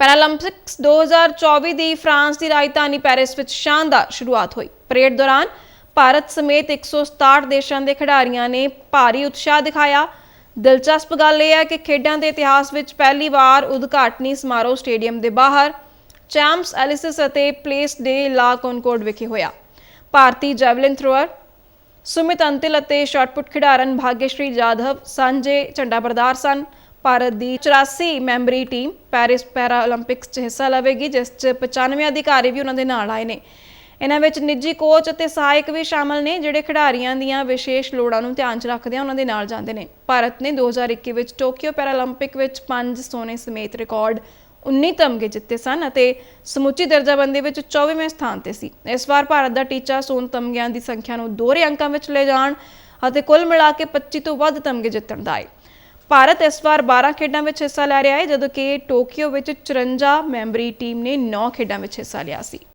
Paralympics 2024 ਦੀ France ਦੀ ਰਾਜਧਾਨੀ ਪੈਰਿਸ ਵਿੱਚ ਸ਼ਾਨਦਾਰ ਸ਼ੁਰੂਆਤ ਹੋਈ। ਪਰੇਡ ਦੌਰਾਨ ਭਾਰਤ ਸਮੇਤ 167 ਦੇਸ਼ਾਂ ਦੇ ਖਿਡਾਰੀਆਂ ਨੇ ਭਾਰੀ ਉਤਸ਼ਾਹ ਦਿਖਾਇਆ। ਦਿਲਚਸਪ ਗੱਲ ਇਹ ਹੈ ਕਿ ਖੇਡਾਂ ਦੇ ਇਤਿਹਾਸ ਵਿੱਚ ਪਹਿਲੀ ਵਾਰ ਉਦਘਾਟਨੀ ਸਮਾਰੋਹ ਸਟੇਡੀਅਮ ਦੇ ਬਾਹਰ ਚੈਂਪਸ ਐਲਿਸਿਸ ਅਤੇ ਪਲੇਸ ਦੇ ਲਾ ਕੌਨਕੋਰਡ ਵਿਖੇ ਹੋਇਆ। ਭਾਰਤੀ ਜੈਵਲਿਨ ਥਰੋਅਰ, ਸੁਮਿਤ ਅੰਤਿਲ ਅਤੇ ਸ਼ਾਟਪੁੱਟ ਖਿਡਾਰਨ ਭਾਗਯਸ਼੍ਰੀ ਜਾਧਵ ਸਾਂਝੇ ਝੰਡਾ ਬਰਦਾਰ ਸਨ। ਭਾਰਤ ਦੀ 84 ਮੈਂਬਰੀ ਟੀਮ ਪੈਰਿਸ ਪੈਰਾ ਪੈਰਾਲੰਪਿਕਸ 'ਚ ਹਿੱਸਾ ਲਵੇਗੀ, ਜਿਸ 'ਚ 95 ਅਧਿਕਾਰੀ ਵੀ ਉਹਨਾਂ ਦੇ ਨਾਲ ਆਏ ਨੇ। ਇਹਨਾਂ ਵਿੱਚ ਨਿੱਜੀ ਕੋਚ ਅਤੇ ਸਹਾਇਕ ਵੀ ਸ਼ਾਮਲ ਨੇ, ਜਿਹੜੇ ਖਿਡਾਰੀਆਂ ਦੀਆਂ ਵਿਸ਼ੇਸ਼ ਲੋੜਾਂ ਨੂੰ ਧਿਆਨ 'ਚ ਰੱਖਦਿਆਂ ਉਹਨਾਂ ਦੇ ਨਾਲ ਜਾਂਦੇ ਨੇ। ਭਾਰਤ ਨੇ 2021 ਵਿੱਚ ਟੋਕੀਓ ਪੈਰਾਲੰਪਿਕ ਵਿੱਚ 5 ਸੋਨੇ ਸਮੇਤ ਰਿਕਾਰਡ 19 ਤਮਗੇ ਜਿੱਤੇ ਸਨ ਅਤੇ ਸਮੁੱਚੀ ਦਰਜਾਬੰਦੀ ਵਿੱਚ 24ਵੇਂ ਸਥਾਨ ਤੇ ਸੀ। ਇਸ ਵਾਰ ਭਾਰਤ ਦਾ ਟੀਚਾ ਸੋਨ ਤਮਗਿਆਂ ਦੀ ਸੰਖਿਆ ਨੂੰ ਦੋਹਰੇ ਅੰਕਾਂ ਵਿੱਚ ਲੈ ਜਾਣ ਅਤੇ ਕੁੱਲ ਮਿਲਾ ਕੇ 25 ਤੋਂ ਵੱਧ ਤਮਗੇ ਜਿੱਤਣ ਦਾ ਹੈ ਭਾਰਤ ਇਸ ਵਾਰ 12 ਖੇਡਾਂ ਵਿੱਚ ਹਿੱਸਾ ਲੈ ਰਿਹਾ ਹੈ, ਜਦੋਂ ਕਿ ਟੋਕੀਓ ਵਿੱਚ 54 ਮੈਂਬਰੀ ਟੀਮ ਨੇ 9 ਖੇਡਾਂ ਵਿੱਚ ਹਿੱਸਾ ਲਿਆ ਸੀ।